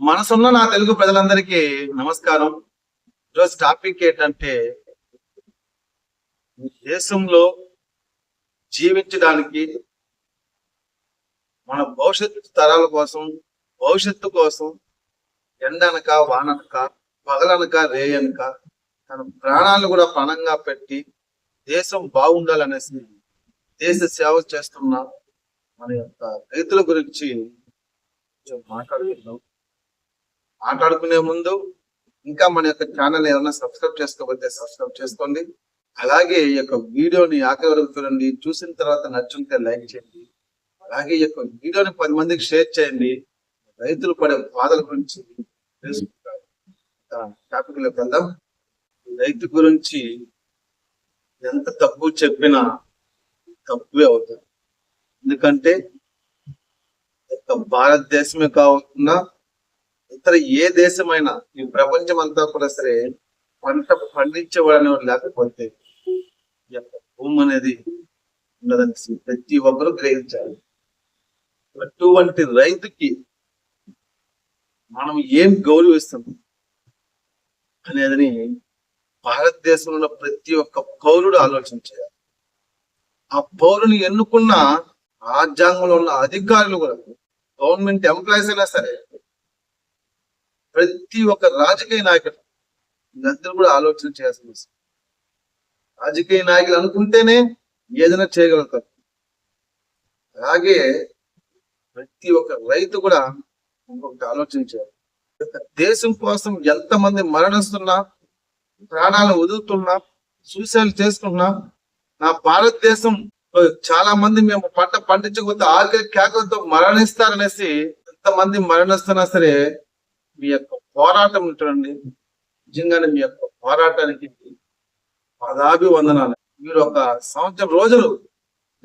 మనసున్న నా తెలుగు ప్రజలందరికీ నమస్కారం. ఈరోజు టాపిక్ ఏంటంటే దేశంలో జీవించడానికి మన భవిష్యత్తు తరాల కోసం భవిష్యత్తు కోసం ఎండనక వాననక పగలనక రేయనక తన ప్రాణాలు కూడా పణంగా పెట్టి దేశం బాగుండాలనేసి దేశ సేవ చేస్తున్న మన యొక్క రైతుల గురించి మాట్లాడుకుందాం. మాట్లాడుకునే ముందు ఇంకా మన యొక్క ఛానల్ ఏమైనా సబ్స్క్రైబ్ చేసుకోకపోతే సబ్స్క్రైబ్ చేసుకోండి. అలాగే ఈ యొక్క వీడియోని ఆఖరి వరకు చూడండి. చూసిన తర్వాత నచ్చుంటే లైక్ చేయండి. అలాగే ఈ యొక్క వీడియోని పది మందికి షేర్ చేయండి. రైతులు పడే బాధల గురించి తెలుసుకుంటారు టాపిక్లోకి వెళ్దాం. రైతు గురించి ఎంత తప్పు చెప్పినా తక్కువే అవుతుంది. ఎందుకంటే భారతదేశమే కాకుండా ఇతర ఏ దేశమైనా ఈ ప్రపంచం అంతా కూడా సరే పంట పండించేవాడు లేకపోతే భూమి అనేది ఉండదని ప్రతి ఒక్కరు గ్రహించాలి. అటువంటి రైతుకి మనం ఏం గౌరవిస్తాం? అనేదని భారతదేశంలో ఉన్న ప్రతి ఒక్క పౌరుడు ఆలోచన చేయాలి. ఆ పౌరుని ఎన్నుకున్న రాజ్యాంగంలో ఉన్న అధికారులు కూడా గవర్నమెంట్ ఎంప్లాయీస్ అయినా సరే ప్రతి ఒక్క రాజకీయ నాయకుడు ఇదంతా కూడా ఆలోచన చేయాల్సిన అవసరం. రాజకీయ నాయకులు అనుకుంటేనే ఏదైనా చేయగలుగుతారు అలాగే ప్రతి ఒక్క రైతు కూడా ఇంకొకటి ఆలోచించారు దేశం కోసం ఎంతమంది మరణిస్తున్నా ప్రాణాలు వదులుతున్నా సూసైడ్ చేసుకున్నా నా భారతదేశం చాలా మంది మేము పంట పండించకపోతే ఆకలి కేకలతో మరణిస్తారనేసి ఎంతమంది మరణిస్తున్నా సరే మీ యొక్క పోరాటం చూడండి. నిజంగానే మీ యొక్క పోరాటానికి పదాభి వందనాలు మీరు ఒక సంవత్సరం రోజులు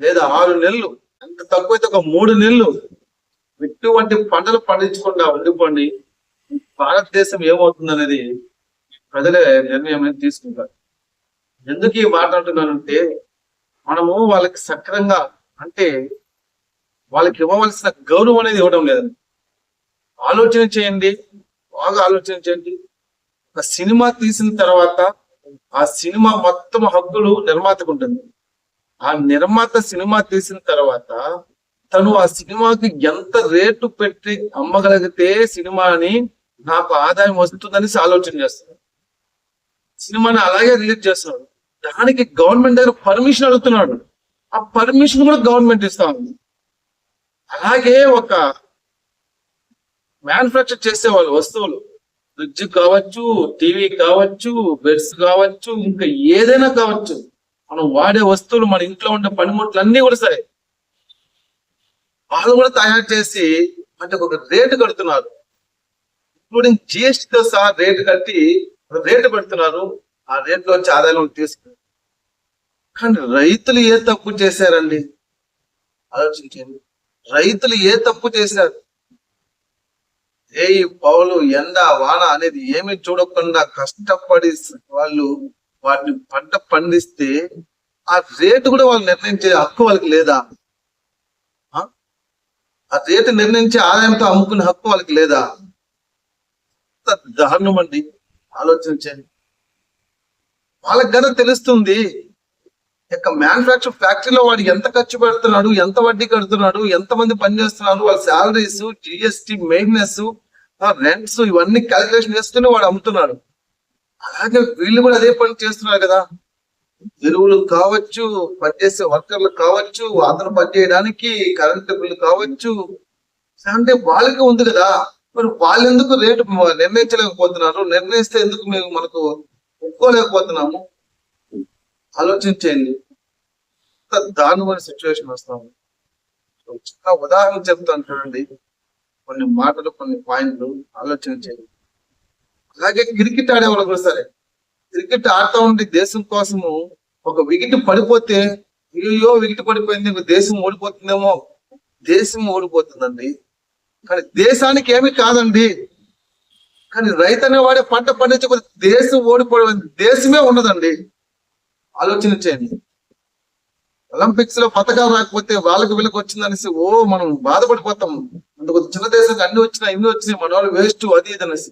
లేదా ఆరు నెలలు ఎంత తక్కువైతే ఒక మూడు నెలలు ఎటువంటి పంటలు పండించకుండా ఉండిపోండి. భారతదేశం ఏమవుతుంది అనేది ప్రజలే నిర్ణయం అనేది తీసుకుంటారు. ఎందుకు ఈ మాట అంటున్నానంటే మనము వాళ్ళకి సక్రంగా అంటే వాళ్ళకి ఇవ్వవలసిన గౌరవం అనేది ఇవ్వడం లేదండి. ఆలోచన చేయండి. బాగా ఆలోచించండి. ఒక సినిమా తీసిన తర్వాత ఆ సినిమా మొత్తం హక్కులు నిర్మాతకు ఉంటుంది. ఆ నిర్మాత సినిమా తీసిన తర్వాత తను ఆ సినిమాకి ఎంత రేటు పెట్టి అమ్మగలిగితే సినిమాని నాకు ఆదాయం వస్తుందని ఆలోచన చేస్తాడు. సినిమాని అలాగే రిలీజ్ చేస్తున్నాడు దానికి గవర్నమెంట్ దగ్గర పర్మిషన్ అడుగుతున్నాడు. ఆ పర్మిషన్ కూడా గవర్నమెంట్ ఇస్తా ఉంది. అలాగే ఒక మ్యానుఫ్యాక్చర్ చేసే వాళ్ళు వస్తువులు. ఫ్రిడ్జ్ కావచ్చు టీవీ కావచ్చు బెడ్స్ కావచ్చు ఇంకా ఏదైనా కావచ్చు మనం వాడే వస్తువులు మన ఇంట్లో ఉండే పనిముట్లు అన్ని కూడా సరే. వాళ్ళు కూడా తయారు చేసి అంటే ఒక రేటు కడుతున్నారు. ఇంక్లూడింగ్ జిఎస్టీతో సహా రేటు కట్టి ఒక రేటు పెడుతున్నారు. ఆ రేట్లో వచ్చి ఆదాయం తీసుకు కానీ రైతులు ఏ తప్పు చేశారండి? ఆలోచించండి. రైతులు ఏ తప్పు చేశారు? ఏ పౌలు ఎండ వాన అనేది ఏమి చూడకుండా కష్టపడి వాళ్ళు వాటిని పంట పండిస్తే ఆ రేటు కూడా వాళ్ళు నిర్ణయించే హక్కు వాళ్ళకి లేదా? ఆ? రేటు నిర్ణయించే ఆదాయంతో అమ్ముకునే హక్కు వాళ్ళకి లేదా? దారుణం అండి. ఆలోచించండి వాళ్ళకి కదా తెలుస్తుంది యొక్క మ్యానుఫాక్చర్ ఫ్యాక్టరీలో వాడు ఎంత ఖర్చు పెడుతున్నాడు ఎంత వడ్డీ కడుతున్నాడు ఎంత మంది పని వాళ్ళ శాలరీస్ జిఎస్టి మెయింటెనెన్స్ రెంట్స్ ఇవన్నీ క్యాలిక్యులేషన్ చేస్తూనే వాడు అమ్ముతున్నాడు. అలాగే వీళ్ళు కూడా అదే పని చేస్తున్నారు కదా. ఎరువులు కావచ్చు పనిచేసే వర్కర్లు కావచ్చు అందరూ పనిచేయడానికి కరెంటు కరెంట్ బిల్లు కావచ్చు. అంటే వాళ్ళకి ఉంది కదా. మరి వాళ్ళు ఎందుకు రేటు నిర్ణయించలేకపోతున్నారు? నిర్ణయిస్తే ఎందుకు మేము మనకు ఒప్పుకోలేకపోతున్నాము? ఆలోచించేయండి. ఎంత దారుణమైన సిచ్యువేషన్ వస్తాము చిన్న ఉదాహరణ చెప్తాను చూడండి. కొన్ని మాటలు కొన్ని పాయింట్లు ఆలోచన చేయండి అలాగే క్రికెట్ ఆడేవాళ్ళు కూడా సరే. క్రికెట్ ఆడుతూ ఉంటే దేశం కోసము ఒక వికెట్ పడిపోతే అయ్యో వికెట్ పడిపోయింది దేశం ఓడిపోతుందేమో. దేశం ఓడిపోతుందండి. కానీ దేశానికి ఏమి కాదండి. కానీ రైతు అనేవాడే పంట పండించకపోతే దేశం ఓడిపోవడం దేశమే ఉండదండి. ఆలోచన చేయండి. ఒలింపిక్స్లో పథకాలు రాకపోతే వాళ్ళకి వీళ్ళకి వచ్చిందనేసి ఓ మనం బాధపడిపోతాం. అందుకు చిన్న దేశం అన్ని వచ్చినాయి ఇన్ని వచ్చినాయి మన వాళ్ళు వేస్ట్ అది ఇది అనేసి.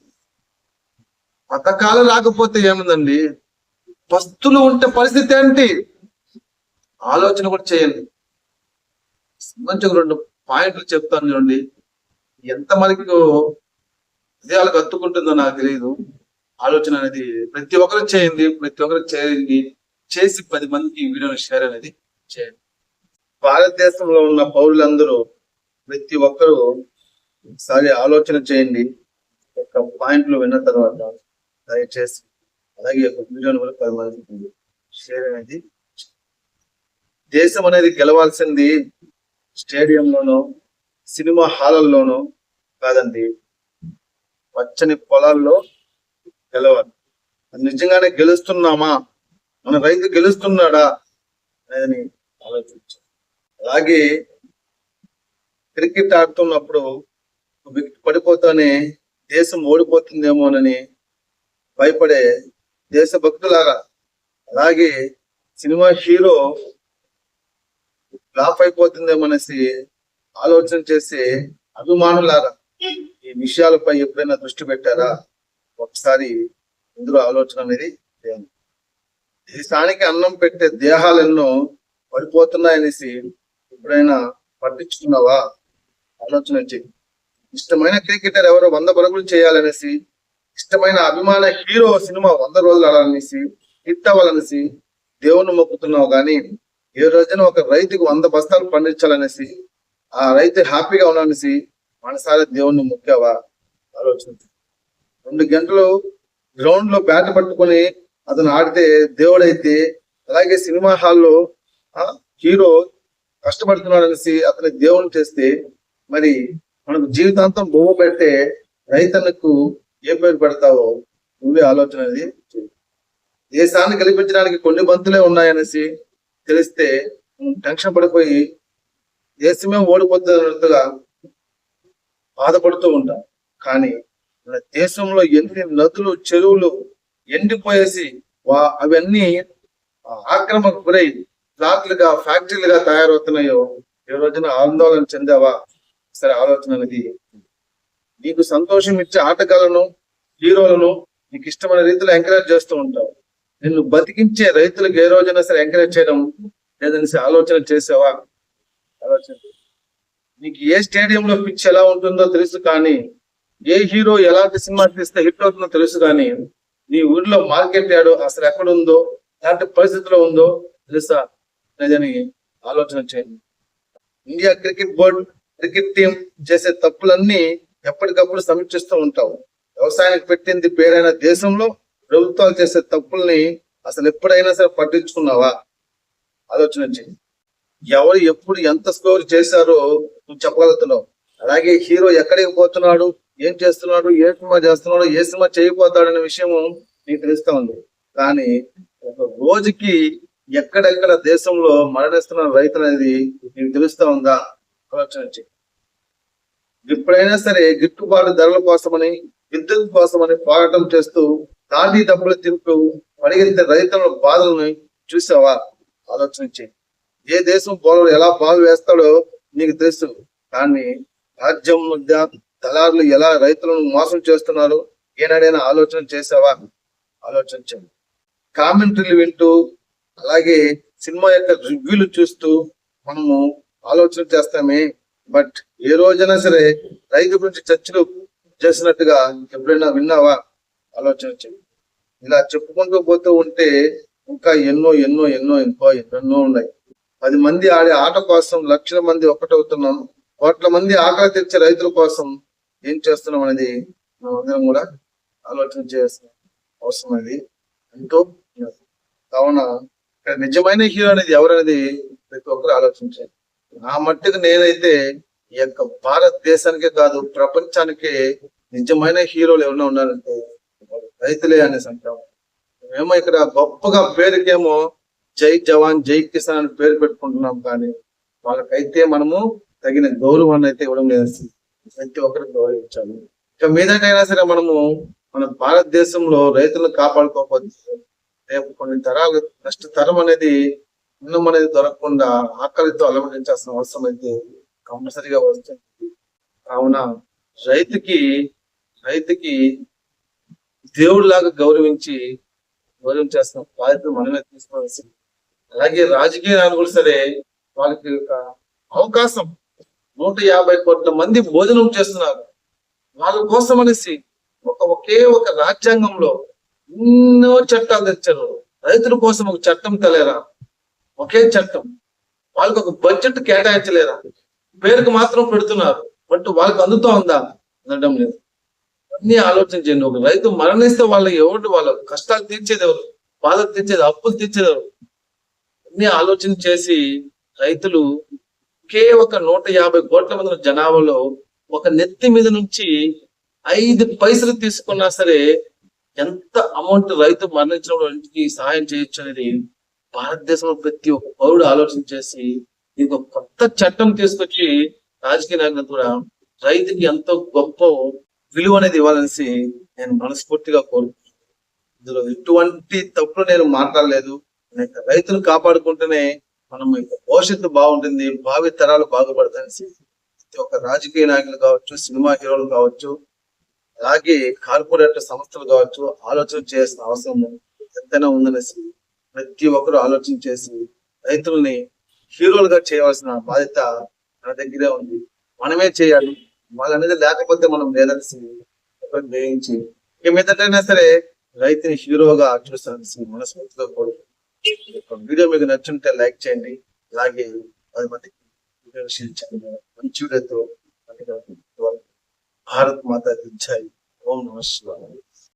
పథకాలు రాకపోతే ఏముందండి? పస్తులు ఉంటే పరిస్థితి ఏంటి? ఆలోచన కూడా చేయండి. మంచి రెండు పాయింట్లు చెప్తాను చూడండి. ఎంత మనకు హృదయాలకు అత్తుకుంటుందో నాకు తెలియదు ఆలోచన అనేది ప్రతి ఒక్కరు చేయండి ప్రతి ఒక్కరు చేయండి. చేసి పది మందికి ఈ వీడియోని షేర్ అనేది చేయండి. భారతదేశంలో ఉన్న పౌరులందరూ ప్రతి ఒక్కరూ ఒకసారి ఆలోచన చేయండి. ఒక పాయింట్లు విన్న తర్వాత దయచేసి అలాగే ఒక వీడియోని కూడా పది మందికి షేర్ అనేది దేశం అనేది గెలవాల్సింది స్టేడియంలోనో సినిమా హాలల్లోనో కాదండి. పచ్చని పొలాల్లో గెలవాలి. నిజంగానే గెలుస్తున్నామా? మన రైతు గెలుస్తున్నాడా? అనేది ఆలోచించాలి అలాగే క్రికెట్ ఆడుతున్నప్పుడు వికెట్ పడిపోతానే దేశం ఓడిపోతుందేమోనని భయపడే దేశభక్తులాగా అలాగే సినిమా హీరో ఫ్లాప్ అయిపోతుందేమనేసి ఆలోచన చేసే అభిమానులాగా ఈ విషయాలపై ఎప్పుడైనా దృష్టి పెట్టారా? ఒకసారి ఇందులో ఆలోచన అనేది లేదు దేశానికి అన్నం పెట్టే దేహాలు ఎన్నో పడిపోతున్నాయనేసి ఎప్పుడైనా పట్టించుకున్నావా? ఆలోచన చేయి. ఇష్టమైన క్రికెటర్ ఎవరో వంద పరుగులు చేయాలనేసి ఇష్టమైన అభిమాన హీరో సినిమా వంద రోజులు ఆడాలనేసి హిట్ అవ్వాలనేసి దేవుణ్ణి మొక్కుతున్నావు కానీ ఏ రోజున ఒక రైతుకు వంద బస్తాలు పండించాలనేసి ఆ రైతు హ్యాపీగా ఉండాలనేసి మనసారి దేవుణ్ణి మొక్కావా? ఆలోచన రెండు గంటలు గ్రౌండ్లో బ్యాట్ పట్టుకొని అతను ఆడితే దేవుడైతే అలాగే సినిమా హాల్లో హీరో కష్టపడుతున్నాడు అనేసి అతని దేవుని చేస్తే మరి మనకు జీవితాంతం బొమ్మ పెడితే రైతన్నకు ఏ పేరు పెడతావో నువ్వే ఆలోచన అనేది దేశాన్ని గెలిపించడానికి కొన్ని బంతులే ఉన్నాయనేసి తెలిస్తే టెన్షన్ పడిపోయి దేశమే ఓడిపోతున్నట్టుగా బాధపడుతూ ఉంటాం. కానీ మన దేశంలో ఎన్ని నదులు చెరువులు ఎండిపోయేసి వా అవన్నీ ఆక్రమణకు గురై ఫ్లాట్లుగా ఫ్యాక్టరీలుగా తయారవుతున్నాయో ఈ రోజున ఆందోళన చెందావా? సరే ఆలోచన అనేది నీకు సంతోషం ఇచ్చే ఆటగాళ్ళను హీరోలను నీకు ఇష్టమైన రీతిలో ఎంకరేజ్ చేస్తూ ఉంటావు. నిన్ను బతికించే రైతులకు ఏ రోజైనా సరే ఎంకరేజ్ చేయడం లేదనేసి ఆలోచన చేసావా? ఆలోచన. నీకు ఏ స్టేడియంలో పిచ్ ఎలా ఉంటుందో తెలుసు కానీ ఏ హీరో ఎలాంటి సినిమా తీస్తే హిట్ అవుతుందో తెలుసు కానీ నీ ఊర్లో మార్కెట్ యాడు అసలు ఎక్కడ ఉందో ఎలాంటి పరిస్థితిలో ఉందో తెలుసా? లేదని ఆలోచన చేయండి India cricket board cricket team చేసే తప్పులన్నీ ఎప్పటికప్పుడు సమీక్షిస్తూ ఉంటాం. వ్యవసాయానికి పెట్టింది పేరైన దేశంలో ప్రభుత్వాలు చేసే తప్పుల్ని అసలు ఎప్పుడైనా సరే పట్టించుకున్నావా? ఆలోచన చేయి ఎవరు ఎప్పుడు ఎంత స్కోర్ చేశారో నువ్వు చెప్పగలుగుతున్నావు. అలాగే హీరో ఎక్కడికి పోతున్నాడు? ఏం చేస్తున్నాడు? ఏ సినిమా చేస్తున్నాడు? ఏ సినిమా చేయబోతాడనే విషయం నీకు తెలుస్తా ఉంది. కానీ ఒక రోజుకి ఎక్కడెక్కడ దేశంలో మరణిస్తున్న రైతులు అనేది నీకు తెలుస్తా ఉందా? ఆలోచన ఎప్పుడైనా సరే గిట్టుబాటు ధరల కోసమని విద్యుత్ కోసమని పోరాటం చేస్తూ దాటి డబ్బులు తింటూ పరిగెత్తే రైతుల బాధలను చూసావా ఆలోచించి ఏ దేశం బౌలర్ ఎలా బాగు వేస్తాడో నీకు తెలుసు. కానీ రాజ్యం మధ్య దళారులు ఎలా రైతులను మోసం చేస్తున్నారు ఏనాడైనా ఆలోచన చేసావా ఆలోచించండి. కామెంటరీలు వింటూ అలాగే సినిమా యొక్క రివ్యూలు చూస్తూ మనము ఆలోచన చేస్తామే బట్ ఏ రోజైనా సరే రైతు గురించి చర్చలు చేసినట్టుగా ఎప్పుడైనా విన్నావా? ఆలోచన ఇలా చెప్పుకుంటూ పోతూ ఉంటే ఇంకా ఎన్నో ఎన్నో ఎన్నో ఇంకో ఎన్నెన్నో ఉన్నాయి. పది మంది ఆడే ఆట కోసం లక్షల మంది ఒకటవుతున్నాం కోట్ల మంది ఆకలి తెచ్చే రైతుల కోసం ఏం చేస్తున్నాం అనేది మనం అందరం కూడా ఆలోచన చేయాల్సిన అవసరం అది. ఎంతో కావున ఇక్కడ నిజమైన హీరో అనేది ఎవరనేది ప్రతి ఒక్కరు ఆలోచించాలి. నా మట్టుకు నేనైతే ఈ యొక్క భారతదేశానికే కాదు ప్రపంచానికే నిజమైన హీరోలు ఎవరైనా ఉన్నారంటే రైతులే అనేసి అంటాము మేము ఇక్కడ గొప్పగా పేరుకేమో జై జవాన్ జై కిసాన్ అని పేరు పెట్టుకుంటున్నాం కానీ వాళ్ళకైతే మనము తగిన గౌరవాన్ని అయితే ఇవ్వడం లేదు. ప్రతి ఒక్కరికి గౌరవించాలి. ఇక మీదటైనా సరే మనము మన భారతదేశంలో రైతులను కాపాడుకోకపోతే రేపు కొన్ని తరాలు నెక్స్ట్ తరం అనేది అన్నం అనేది దొరకకుండా ఆకలితో అలమటించాల్సిన అవసరం అయితే కంపల్సరిగా వస్తుంది. కావున రైతుకి రైతుకి దేవుడిలాగా గౌరవించి గౌరవించాల్సిన బాధ్యత మనమే తీసుకోవాల్సింది. అలాగే రాజకీయ నాయకులు సరే వాళ్ళకి ఒక అవకాశం. నూట యాభై కోట్ల మంది భోజనం చేస్తున్నారు. వాళ్ళ కోసం అనేసి ఒక ఒకే ఒక రాజ్యాంగంలో ఎన్నో చట్టాలు తెచ్చారు. రైతుల కోసం ఒక చట్టం తలేరా? ఒకే చట్టం. వాళ్ళకి ఒక బడ్జెట్ కేటాయించలేరా పేరుకు మాత్రం పెడుతున్నారు. బట్ వాళ్ళకి అందుతో ఉందా? అందడం లేదు. అన్ని ఆలోచన చేయండి. ఒక రైతు మరణిస్తే వాళ్ళ ఎవరు వాళ్ళ కష్టాలు తీర్చేది ఎవరు? బాధలు తీర్చేది అప్పులు తీర్చేది ఎవరు? అన్ని ఆలోచన చేసి రైతులు ఒకే ఒక నూట యాభై కోట్ల మంది జనాభాలో ఒక నెత్తి మీద నుంచి ఐదు పైసలు తీసుకున్నా సరే ఎంత అమౌంట్ రైతు మరణించినప్పుడు ఇంటికి సహాయం చేయొచ్చు అనేది భారతదేశంలో ప్రతి ఒక్క పౌరుడు ఆలోచన చేసి ఇది ఒక కొత్త చట్టం తీసుకొచ్చి రాజకీయ నాయకులు కూడా రైతుకి ఎంతో గొప్ప విలువ అనేది ఇవ్వాలనేసి నేను మనస్ఫూర్తిగా కోరుకుంటున్నాను. ఇందులో ఎటువంటి తప్పులు నేను మాట్లాడలేదు. నేను రైతును కాపాడుకుంటేనే మనం యొక్క భవిష్యత్తు బాగుంటుంది భావి తరాలు బాగుపడతాయనేసి ప్రతి ఒక్క రాజకీయ నాయకులు కావచ్చు సినిమా హీరోలు కావచ్చు అలాగే కార్పొరేట్ సంస్థలు కావచ్చు ఆలోచన చేయాల్సిన అవసరం ఎంతైనా ఉందనేసి ప్రతి ఒక్కరు ఆలోచన చేసి రైతుల్ని హీరోలుగా చేయవలసిన బాధ్యత మన దగ్గరే ఉంది. మనమే చేయాలి. వాళ్ళనేది లేకపోతే మనం లేదనేసి ఒకటి గ్రహించి ఇక మీదటైనా సరే రైతుని హీరోగా చూసాల్సి మనస్ఫూర్తిగా కోరుకుంటున్నాను. ఈ యొక్క వీడియో మీకు నచ్చుంటే లైక్ చేయండి. అలాగే పది మందికి వీడియో షేర్ చేయండి. మంచి వీడియోతో భారత్ మాత జై. ఓం నమ శివాయ.